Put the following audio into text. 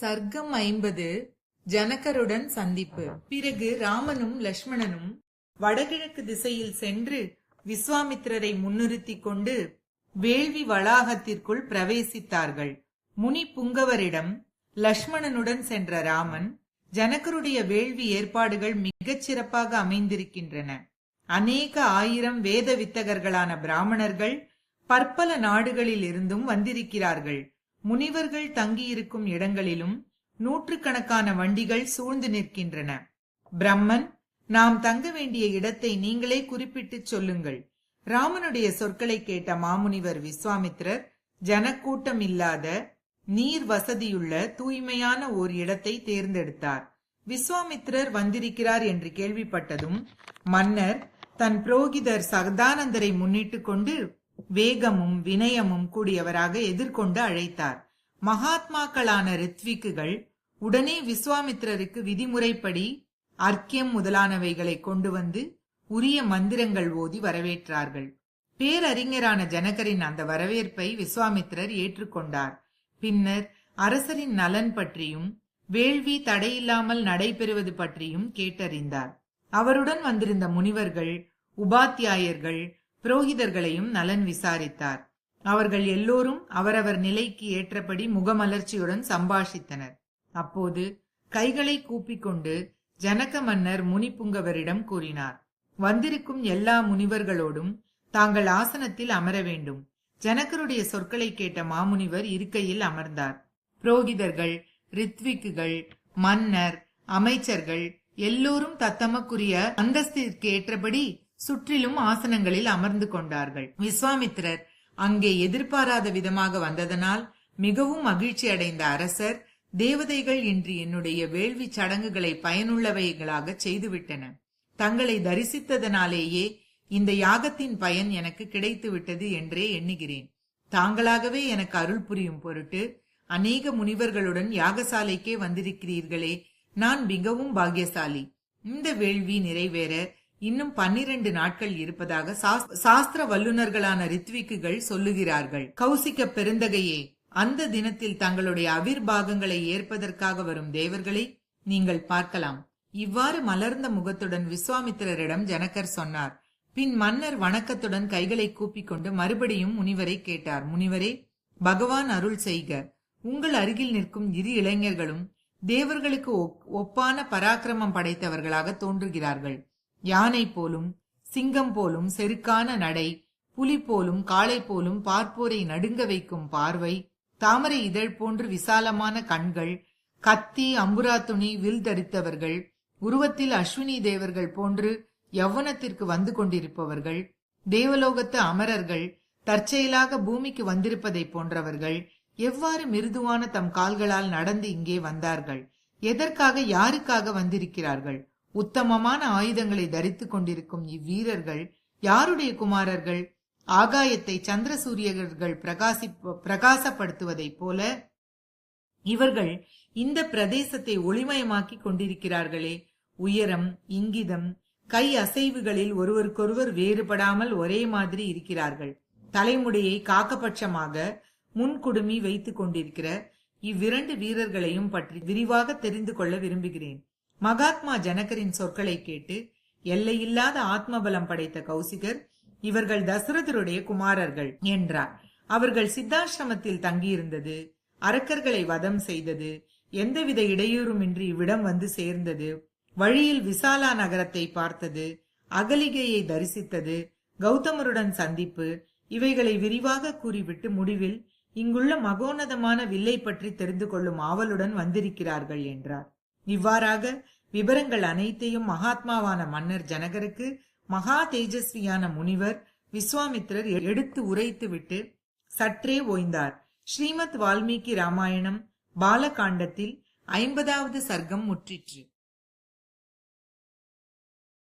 சர்க்கம் ஐம்பது ஜனகருடன் சந்திப்பு. பிறகு ராமனும் லக்ஷ்மணனும் வடகிழக்கு திசையில் சென்று விஸ்வாமித்திரரை முன்னிறுத்திக் கொண்டு வேள்வி வளாகத்திற்குள் பிரவேசித்தார்கள். முனி புங்கவரிடம் லக்ஷ்மணனுடன் சென்ற ராமன் ஜனகருடைய வேள்வி ஏற்பாடுகள் மிகச் சிறப்பாக அமைந்திருக்கின்றன. அநேக ஆயிரம் வேத வித்தகர்களான பிராமணர்கள் பற்பல நாடுகளில் இருந்தும் வந்திருக்கிறார்கள். முனிவர்கள் தங்கியிருக்கும் இடங்களிலும் நூற்றுக்கணக்கான வண்டிகள் சூழ்ந்து நிற்கின்றன. பிரம்மன் நாம் தங்க வேண்டிய இடத்தை நீங்களே குறிப்பிட்டுச் சொல்லுங்கள். ராமனுடைய சொற்களை கேட்ட மாமுனிவர் விஸ்வாமித்திரர் ஜனக்கூட்டம் இல்லாத நீர் வசதியுள்ள தூய்மையான ஓர் இடத்தை தேர்ந்தெடுத்தார். விஸ்வாமித்திரர் வந்திருக்கிறார் என்று கேள்விப்பட்டதும் மன்னர் தன் புரோகிதர் சகதானந்தரை முன்னிட்டு கொண்டு வேகமும் வினயமும் கூடியவராக எதிர்கொண்டு அழைத்தார். மகாத்மாக்களான ரித்விக்குகள் உடனே விஸ்வாமித்திரருக்கு விதிமுறைப்படி அர்க்கியம் முதலானவைகளை கொண்டு வந்து உரிய மந்திரங்கள் ஓதி வரவேற்றார்கள். பேரறிஞரான ஜனகரின் அந்த வரவேற்பை விஸ்வாமித்திரர் ஏற்றுக்கொண்டார். பின்னர் அரசரின் நலன் பற்றியும் வேள்வி தடையில்லாமல் நடைபெறுவது பற்றியும் கேட்டறிந்தார். அவருடன் வந்திருந்த முனிவர்கள் உபாத்தியாயர்கள் புரோகிதர்களையும் நலன் விசாரித்தார். அவர்கள் எல்லோரும் அவரவர் நிலைக்கு ஏற்றபடி முகமலர்ச்சியுடன் சம்பாஷித்தனர். அப்போது கைகளை கூப்பிக்கொண்டு ஜனக மன்னர் முனிப்புங்கவரிடம் கூறினார் வந்திருக்கும் எல்லா முனிவர்களோடும் தாங்கள் ஆசனத்தில் அமர வேண்டும். ஜனகருடைய சொற்களை கேட்ட மாமுனிவர் இருக்கையில் அமர்ந்தார். புரோகிதர்கள் ரித்விக்குகள் மன்னர் அமைச்சர்கள் எல்லோரும் தத்தமக்குரிய அந்தஸ்திற்கு ஏற்றபடி சுற்றிலும் ஆசனங்களில் அமர்ந்து கொண்டார்கள். விஸ்வாமித்திரர் அங்கே எதிர்பாராத விதமாக வந்ததனால் மிகவும் மகிழ்ச்சி அடைந்த அரசர் தேவதைகள் இன்று என்னுடைய வேள்வி சடங்குகளை பயனுள்ளவைகளாக செய்துவிட்டன. தங்களை தரிசித்ததனாலேயே இந்த யாகத்தின் பயன் எனக்கு கிடைத்துவிட்டது என்றே எண்ணுகிறேன். தாங்களாகவே எனக்கு அருள் புரியும் பொருட்டு அநேக முனிவர்களுடன் யாகசாலைக்கே வந்திருக்கிறீர்களே நான் மிகவும் பாக்கியசாலி. இந்த வேள்வி நிறைவேற இன்னும் பன்னிரண்டு நாட்கள் இருப்பதாக சாஸ்திர வல்லுநர்களான ரித்விக்குகள் சொல்லுகிறார்கள். கௌசிக்க பெருந்தகையே அந்த தினத்தில் தங்களுடைய அவிர்பாகங்களை ஏற்பதற்காக வரும் தேவர்களை நீங்கள் பார்க்கலாம். இவ்வாறு மலர்ந்த முகத்துடன் விஸ்வாமித்திரரிடம் ஜனகர் சொன்னார். பின் மன்னர் வணக்கத்துடன் கைகளை கூப்பிக் கொண்டு மறுபடியும் முனிவரை கேட்டார். முனிவரே பகவான் அருள் செய்க. உங்கள் அருகில் நிற்கும் இரு இளைஞர்களும் தேவர்களுக்கு ஒப்பான பராக்கிரமம் படைத்தவர்களாக தோன்றுகிறார்கள். யானை போலும் சிங்கம் போலும் செருக்கான நடை புலி போலும் காளை போலும் பார்ப்போரை நடுங்க வைக்கும் பார்வை தாமரை இதழ் போன்று விசாலமான கண்கள் கத்தி அம்புரா துணி வில் தரித்தவர்கள் உருவத்தில் அஸ்வினி தேவர்கள் போன்று யவ்வனத்திற்கு வந்து கொண்டிருப்பவர்கள் தேவலோகத்து அமரர்கள் தற்செயலாக பூமிக்கு வந்திருப்பதை போன்றவர்கள் எவ்வாறு மிருதுவான தம் கால்களால் நடந்து இங்கே வந்தார்கள் எதற்காக யாருக்காக வந்திருக்கிறார்கள் உத்தமமான ஆயுதங்களை தரித்துக் கொண்டிருக்கும் இவ்வீரர்கள் யாருடைய குமாரர்கள்? ஆகாயத்தை சந்திர சூரியர்கள் பிரகாசி பிரகாசப்படுத்துவதைப் போல இவர்கள் இந்த பிரதேசத்தை ஒளிமயமாக்கி கொண்டிருக்கிறார்களே. உயரம் இங்கிதம் கை அசைவுகளில் ஒருவருக்கொருவர் வேறுபடாமல் ஒரே மாதிரி இருக்கிறார்கள். தலைமுடியை காக்கபட்சமாக முன்குடுமி வைத்துக் கொண்டிருக்கிற இவ்விரண்டு வீரர்களையும் பற்றி விரிவாக தெரிந்து கொள்ள விரும்புகிறேன். மகாத்மா ஜனகரின் சொற்களை கேட்டு எல்லையில்லாத ஆத்மபலம் படைத்த கௌசிகர் இவர்கள் தசரதருடைய குமாரர்கள் என்றார். அவர்கள் சித்தாசிரமத்தில் தங்கியிருந்தது அரக்கர்களை வதம் செய்தது எந்தவித இடையூறுமின்றி இவ்விடம் வந்து சேர்ந்தது வழியில் விசாலா நகரத்தை பார்த்தது அகலிகையை தரிசித்தது கௌதமருடன் சந்திப்பு இவைகளை விரிவாக கூறிவிட்டு முடிவில் இங்குள்ள மகோன்னதமான வில்லை பற்றி தெரிந்து கொள்ளும் ஆவலுடன் வந்திருக்கிறார்கள் என்றார். இவ்வாறாக விவரங்கள் அனைத்தையும் மகாத்மாவான மன்னர் ஜனகருக்கு மகா தேஜஸ்வியான முனிவர் விஸ்வாமித்திரர் எடுத்து உரைத்துவிட்டு சற்றே ஓய்ந்தார். ஸ்ரீமத் வால்மீகி ராமாயணம் பாலகாண்டத்தில் ஐம்பதாவது சர்க்கம் முற்றிற்று.